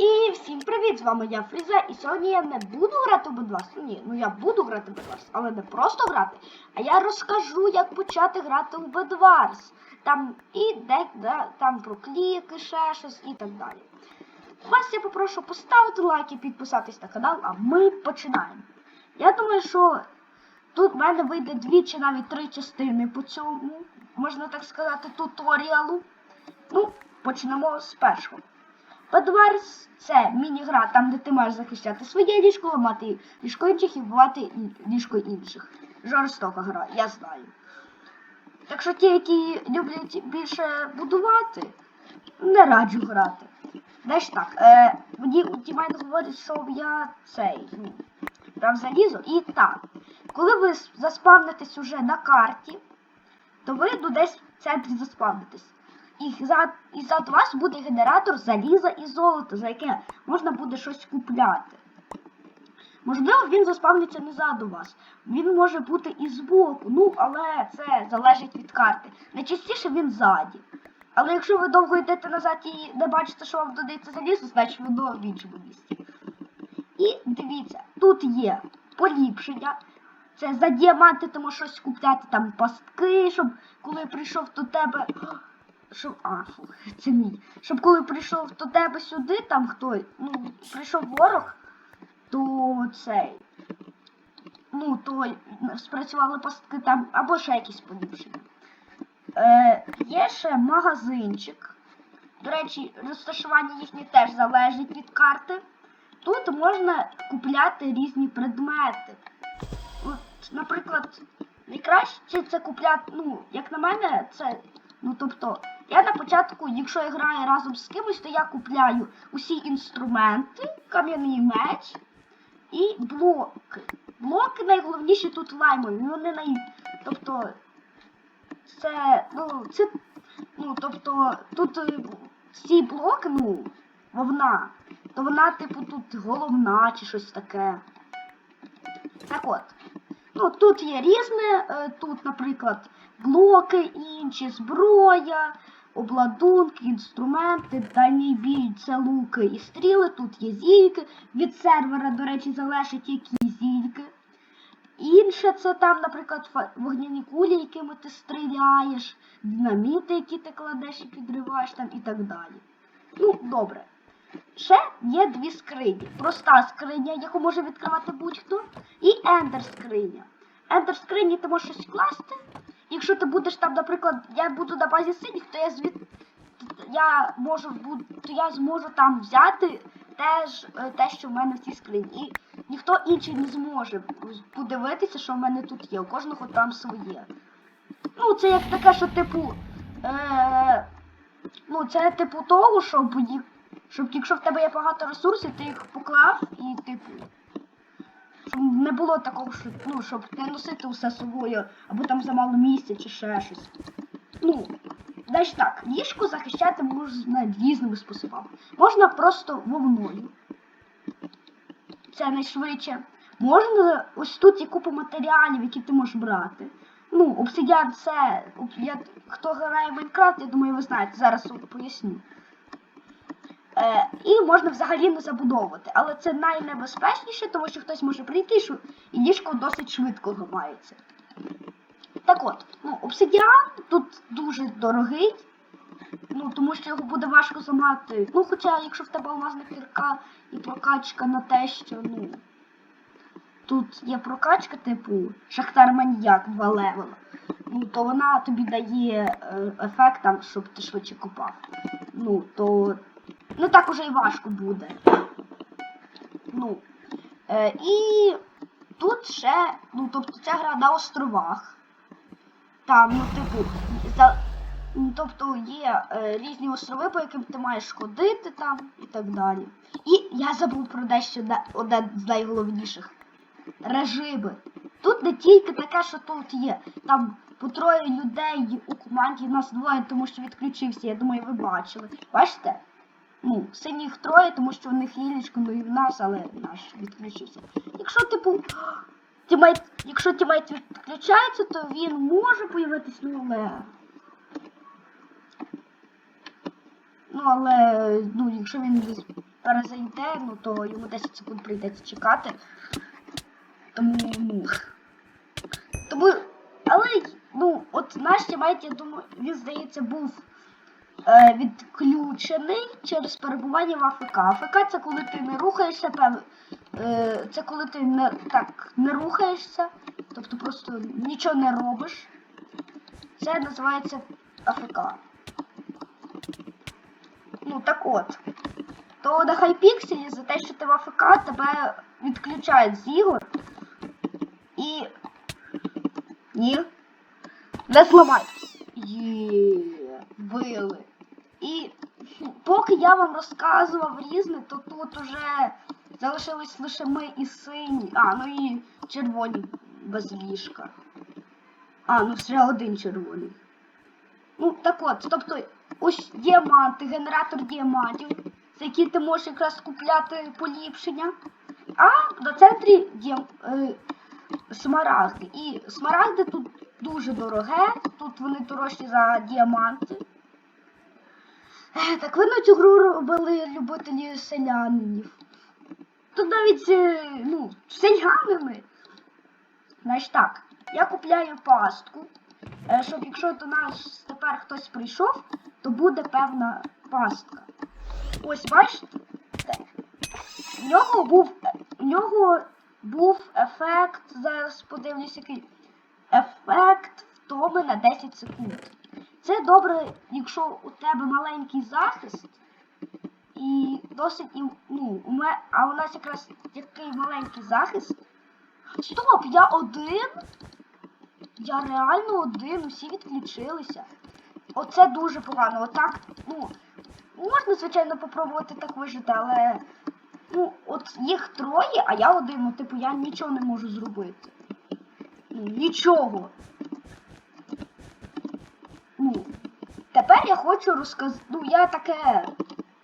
І всім привіт! З вами я Фріза, і сьогодні я не буду грати в Бедварс. Ні, ну я буду грати в Бедварс, але не просто грати, а я розкажу, як почати грати в Бедварс. Там і де, де там про кліки, ще щось і так далі. Вас я попрошу поставити лайк і підписатись на канал, а ми починаємо. Я думаю, що тут в мене вийде дві чи навіть три частини по цьому, можна так сказати, туторіалу. Ну, почнемо з першого. Bedwars – це міні-гра, там, де ти маєш захищати своє ліжко, ламати ліжко інших і вбивати ліжко інших. Жорстока гра, я знаю. Так що ті, які люблять більше будувати, не раджу грати. Знаєш так, е, мені Тімайн говорить, що я цей, ну, прям залізо. І так, коли ви заспавнитесь уже на карті, то ви десь в центрі заспавнитесь. І за, і за вас буде генератор заліза і золота, за яке можна буде щось купляти. Можливо, він заспавниться не ззаду вас. Він може бути і збоку, ну, але це залежить від карти. Найчастіше він ззаді. Але якщо ви довго йдете назад і не бачите, що вам додається залізо, значить воно в іншому місці. І дивіться, тут є поліпшення. Це за діаманти ти можеш щось купляти, там пастки, щоб коли прийшов до тебе. Щоб. А, фу, це мій. Щоб коли прийшов до тебе сюди, там хто, ну, прийшов ворог, то цей. Ну, то спрацювали пастки там, або ще якісь поліпшення. Е, є ще магазинчик. До речі, розташування їхнє теж залежить від карти. Тут можна купляти різні предмети. От, наприклад, найкраще це купляти, ну, як на мене, це. Ну, тобто, я на початку, якщо я граю разом з кимось, то я купляю усі інструменти, кам'яний меч і блоки. Блоки найголовніші тут лаймові. Вони най. Тобто, це. Ну, це. Ну, тобто, тут е, ці блоки, ну, вовна, то вона, типу, тут головна чи щось таке. Так от. Ну, тут є різне, е, тут, наприклад, блоки інші, зброя, обладунки, інструменти, дальній бій це луки і стріли, тут є зільки. Від сервера, до речі, залежить які зільки. Інше це там, наприклад, вогняні кулі, якими ти стріляєш, динаміти, які ти кладеш і підриваєш там і так далі. Ну, добре. Ще є дві скрині. Проста скриня, яку може відкривати будь-хто, і ендер скриня. Ендер скрині ти можеш щось класти. Якщо ти будеш там, наприклад, я буду на базі синіх, то я звід... я можу то я зможу там взяти теж е, те, що в мене в цій скрині. І ніхто інший не зможе подивитися, що в мене тут є. У кожного там своє. Ну, це як таке, що типу. Е... Ну, це типу того, щоб. Щоб якщо в тебе є багато ресурсів, ти їх поклав і типу. Не було такого, що, ну, щоб не носити усе собою, або там замало місця чи ще щось. Ну, значить так, ліжко захищати можна різними способами. Можна просто вовною. Це найшвидше. Можна ось тут є купа матеріалів, які ти можеш брати. Ну, обсидіан це. Я, хто грає в Майнкрафт, я думаю, ви знаєте, зараз поясню. Е, і можна взагалі не забудовувати. Але це найнебезпечніше, тому що хтось може прийти і ліжко досить швидко ламається. Так от, ну, обсидіан тут дуже дорогий. Ну, тому що його буде важко зламати. Ну, хоча, якщо в тебе алмазна кірка і прокачка на те, що, ну. Тут є прокачка, типу Шахтар Маніяк два левела. Ну, то вона тобі дає е, ефект там, щоб ти швидше копав. Ну, то не так уже і важко буде. Ну. Е, і тут ще, ну, тобто ця гра на островах. Там, ну, типу, за, ну, тобто є е, різні острови, по яким ти маєш ходити там і так далі. І я забув про дещо одне з найголовніших. Режими. Тут не тільки таке, що тут є. Там по троє людей у команді нас двоє, тому що відключився. Я думаю, ви бачили. Бачите? Ну, синіх троє, тому що в них є ну і в нас, але наш відключився. Якщо, типу, тімейт, якщо тімейт відключається, то він може появитись, ну але. Ну, але, ну, якщо він перезайде, ну то йому 10 секунд прийдеться чекати. Тому, ну. Тому, але, ну, от наш тімейт, я думаю, він, здається, був відключений через перебування в АФК. АФК це коли ти не рухаєшся, е, це коли ти не так не рухаєшся, тобто просто нічого не робиш. Це називається АФК. Ну так от. То на хайпікселі за те, що ти в АФК, тебе відключають з ігор. І. Ні. Не зламай. Є, били. І поки я вам розказував різне, то тут уже залишились лише ми і сині. А, ну і червоні без ліжка. А, ну ще один червоний. Ну, так от, тобто, ось діаманти, генератор діамантів, за які ти можеш якраз купляти поліпшення. А на центрі діам... е, смарагди. І смарагди тут дуже дороге, тут вони дорожчі за діаманти. Е, Так видно, цю гру робили любителі селянинів. Тут навіть, е, ну, селянини. Значить так, я купляю пастку, е, щоб якщо до нас тепер хтось прийшов, то буде певна пастка. Ось бачите? В нього був, в нього був ефект, зараз подивлюсь, який ефект втоми на 10 секунд. Це добре, якщо у тебе маленький захист, і досить, ну, у мене, а у нас якраз такий маленький захист. Стоп, я один? Я реально один, усі відключилися. Оце дуже погано. Отак, ну, можна, звичайно, попробувати так вижити, але. Ну, от їх троє, а я один, ну, типу, я нічого не можу зробити. Нічого. Ну, тепер я хочу розказати. Ну, я таке,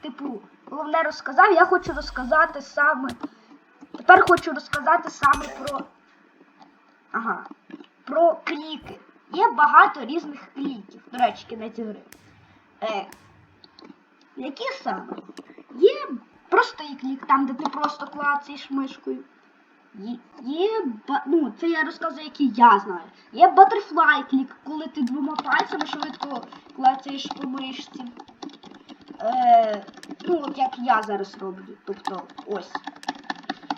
типу, головне розказав, я хочу розказати саме. Тепер хочу розказати саме про. Ага. Про кліки. Є багато різних кліків. До речі, кінець гри. Е, які саме? Є простий клік, там, де ти просто клацаєш мишкою. Є, ну, це я розказую, які я знаю. Є Butterfly клік, коли ти двома пальцями швидко клацаєш по мишці. Е, ну, от як я зараз роблю. Тобто, ось.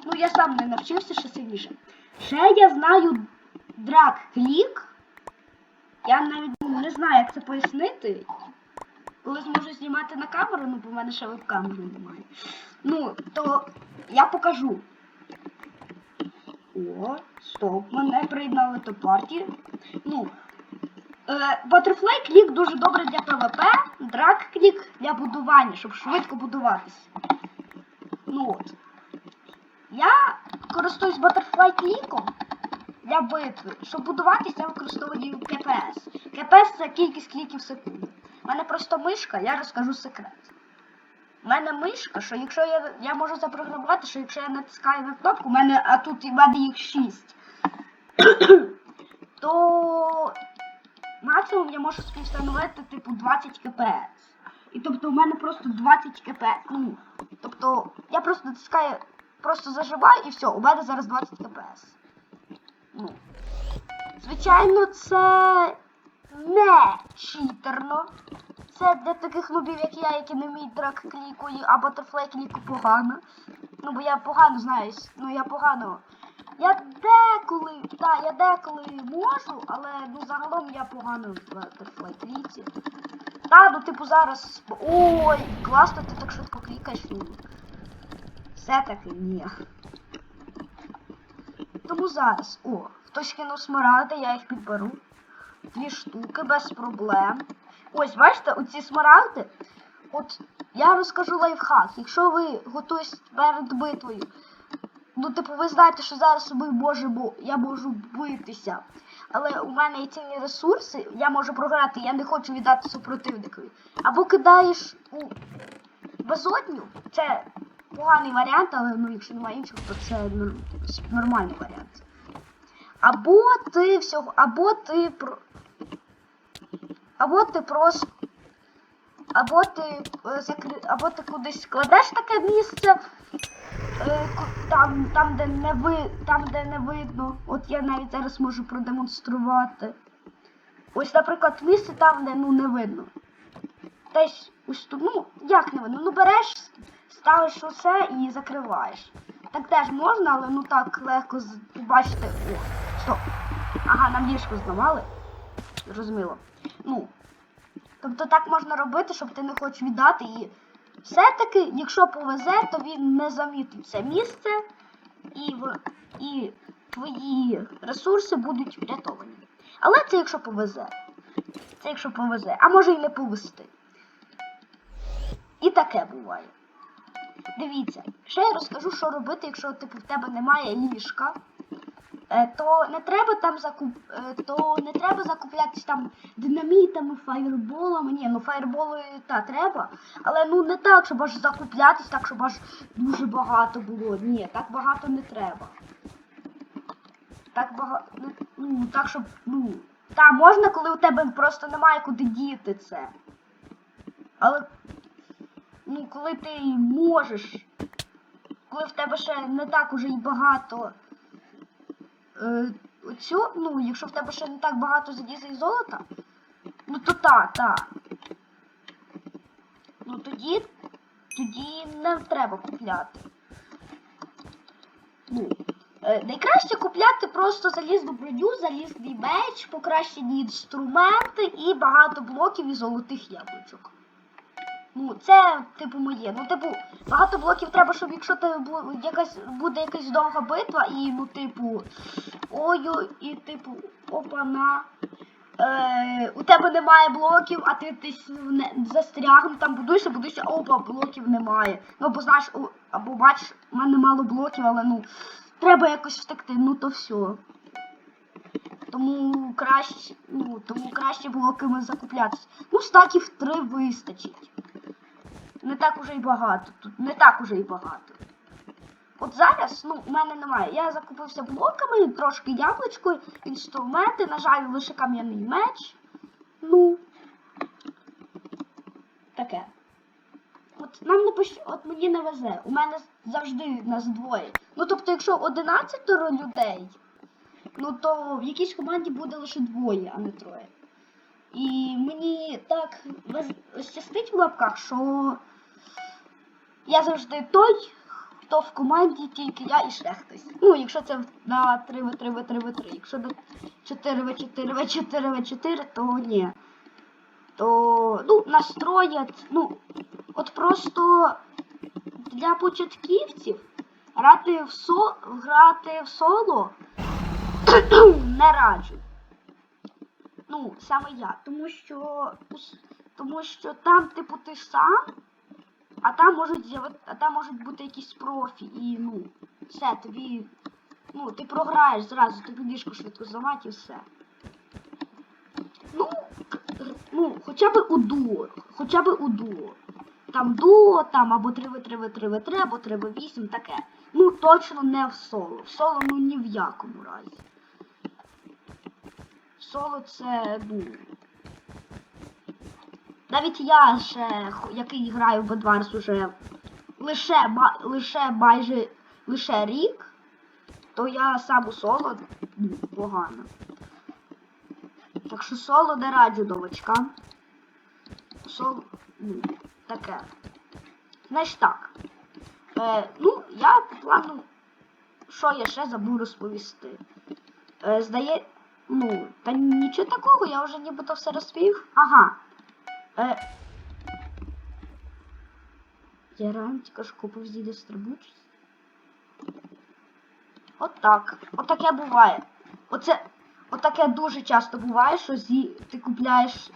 Ну, я сам не навчився ще сильніше. Ще я знаю драг клік. Я навіть ну, не знаю, як це пояснити. Коли зможу знімати на камеру, ну бо в мене ще веб-камери немає. Ну, то я покажу. О, стоп, мене приєднали до партії. Ну, е, клік дуже добре для ПВП, драг клік для будування, щоб швидко будуватися. Ну от. Я користуюсь Butterfly кліком для битви. Щоб будуватися, я використовую КПС. КПС це кількість кліків в секунду. У мене просто мишка, я розкажу секрет. У мене мишка, що якщо я, я можу запрограмувати, що якщо я натискаю на кнопку, у мене, а тут і в мене їх 6, то максимум я можу собі встановити типу 20 кпс. І тобто у мене просто 20 кпс. Ну, тобто я просто натискаю, просто зажимаю і все, у мене зараз 20 кпс. Ну. Звичайно, це не читерно. Це для таких нубів, як я, які не вміють драк кліку, а батерфлей кліку погано. Ну, бо я погано знаю, ну я погано. Я деколи, так, я деколи можу, але ну загалом я погано в батерфлей кліці. Та, ну типу зараз. Ой, класно, ти так швидко клікаєш. Ну. Все-таки ні. Тому зараз, о, хтось кинув смарагди, я їх підберу. Дві штуки без проблем. Ось, бачите, оці смарагди. От я розкажу лайфхак. Якщо ви готуєтесь перед битвою, ну, типу, ви знаєте, що зараз ми можемо, я можу битися. Але у мене є цінні ресурси, я можу програти, я не хочу віддати супротивникові. Або кидаєш у безодню, це поганий варіант, але ну, якщо немає іншого, то це нормальний варіант. Або ти всього, або ти. Або ти просто. або ти е, закри... або ти кудись кладеш таке місце, е, там, там, де не ви... там, де не видно. От я навіть зараз можу продемонструвати. Ось, наприклад, місце там, де ну не видно. Десь ось тут, ну, як не видно? Ну береш, ставиш усе і закриваєш. Так теж можна, але ну так легко побачити. О, стоп. Ага, нам ліжко зламали. Зрозуміло. Ну. Тобто так можна робити, щоб ти не хочеш віддати і все-таки, якщо повезе, то він не замітить це місце і, і твої ресурси будуть врятовані. Але це якщо повезе. Це якщо повезе, а може і не повезти. І таке буває. Дивіться, ще я розкажу, що робити, якщо типу, в тебе немає ліжка. Е, то не треба там закуп... е, то не треба закуплятись там динамітами, фаєрболами. Ні, ну фаєрболи та треба. Але ну не так, щоб аж закуплятись, так, щоб аж дуже багато було. Ні, так багато не треба. Так багато. Ну, так, щоб. Ну. Та, можна, коли у тебе просто немає куди діти це. Але. Ну, коли ти можеш. Коли в тебе ще не так уже й багато. Е, оцю, ну, якщо в тебе ще не так багато заліза і золота, ну то та, та. Ну тоді, тоді не треба купляти. Ну, е, найкраще купляти просто залізну броню, залізний меч, покращені інструменти і багато блоків і золотих яблучок. Ну, це, типу, моє. Ну, типу, багато блоків треба, щоб якщо ти якась буде якась довга битва, і, ну, типу, ой-ой, і типу, опана. Е, у тебе немає блоків, а ти десь не, застрягнув, там будуєшся, будуєшся, опа, блоків немає. Ну, або знаєш, або бачиш, у мене мало блоків, але ну, треба якось втекти, ну то все. Тому краще, ну, тому краще блоками закуплятися. Ну, стаків три вистачить. Не так уже й багато тут. Не так уже й багато. От зараз, ну, у мене немає. Я закупився блоками, трошки яблучко, інструменти, на жаль, лише кам'яний меч. Ну. Таке. От нам не пощ... От мені не везе. У мене завжди нас двоє. Ну тобто, якщо 11 людей, ну то в якійсь команді буде лише двоє, а не троє. І мені так щастить в лапках, що я завжди той, хто в команді тільки я і ще хтось. Ну, якщо це на 3 в 3 в 3 в 3 Якщо на 4 в 4 в 4 в 4 то ні. То, ну, настроять, ну, от просто для початківців грати в со, грати в соло не раджу. Ну, саме я. Тому що. Тому що там, типу, ти сам, а там можуть з'яви- а там можуть бути якісь профі. І ну, все, тобі. Ну, ти програєш зразу, тобі ліжко швидко зламать і все. Ну, ну, хоча б у дуо. Хоча б у дуо. Там дуо, там або 3 в 3 в 3 в 3 або 3 в 8, таке. Ну, точно не в соло. В соло ну ні в якому разі. Соло це, ну. Навіть я ще, який граю в Bedwars уже лише, лише майже лише рік, то я сам у соло ну, погано. Так що соло не раджу новачкам. Соло, ну, таке. Значить так. Е, ну, я по плану, що я ще забув розповісти. Е, здає, ну, та нічого такого, я вже нібито все розповів. Ага. Я реально тільки ж купив зі дистрибуції. От так. От таке буває. Оце. От таке дуже часто буває, що зі, ти купляєш,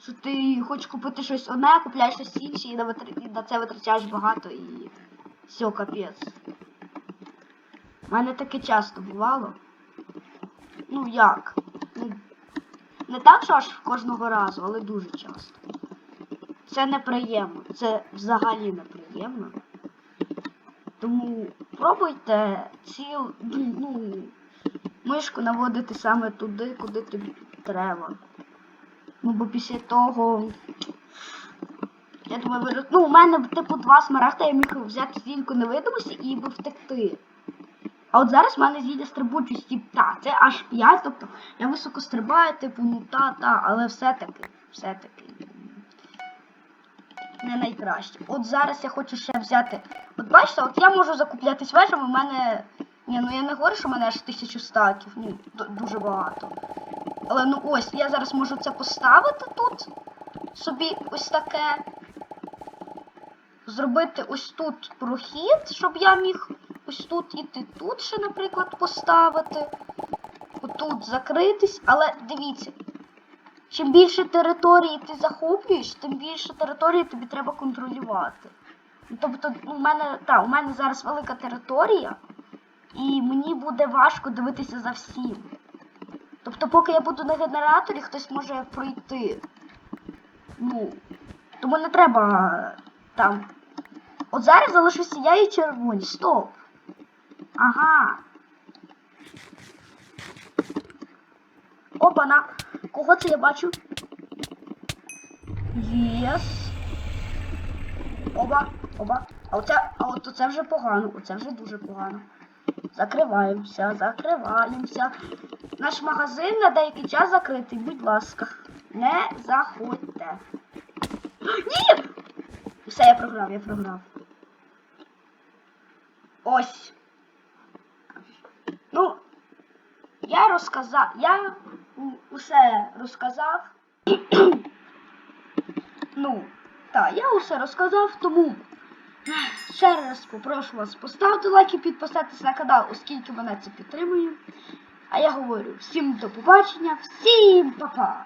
що ти хочеш купити щось одне, а купляєш щось інше і на, витр- і на це витрачаєш багато і все, капець. У мене таке часто бувало. Ну як? Не так, що аж кожного разу, але дуже часто. Це неприємно. Це взагалі неприємно. Тому пробуйте ціл, ну, мишку наводити саме туди, куди тобі треба. Ну, бо після того Я думаю, ну, у мене типу два смарагда, я міг взяти зільку невидимості і би втекти. А от зараз в мене зілля стрибучості, та, це аж 5, тобто я високо стрибаю, типу, ну та, та, але все-таки, все-таки. Не найкраще. От зараз я хочу ще взяти. От бачите, от я можу закуплятись вежами, у мене. Ні, ну я не говорю, що в мене аж тисячу стаків, д- дуже багато. Але ну ось, я зараз можу це поставити тут. Собі ось таке. Зробити ось тут прохід, щоб я міг ось тут іти тут ще, наприклад, поставити. Отут закритись, але дивіться. Чим більше території ти захоплюєш, тим більше території тобі треба контролювати. Тобто, у мене, та, у мене зараз велика територія, і мені буде важко дивитися за всім. Тобто, поки я буду на генераторі, хтось може пройти. Ну, тому не треба там. От зараз залишуся я і червоні. Стоп. Ага. Опа-на. Кого це я бачу? Єс. Оба, оба. А оце, а от це вже погано, оце вже дуже погано. Закриваємося, закриваємося. Наш магазин на деякий час закритий, будь ласка. Не заходьте. Ні! Все, я програв, я програв. Ось. Ну, я розказав, я усе розказав. ну, так, я усе розказав, тому ще раз попрошу вас поставити лайк і підписатися на канал, оскільки мене це підтримує. А я говорю всім до побачення, всім па-па!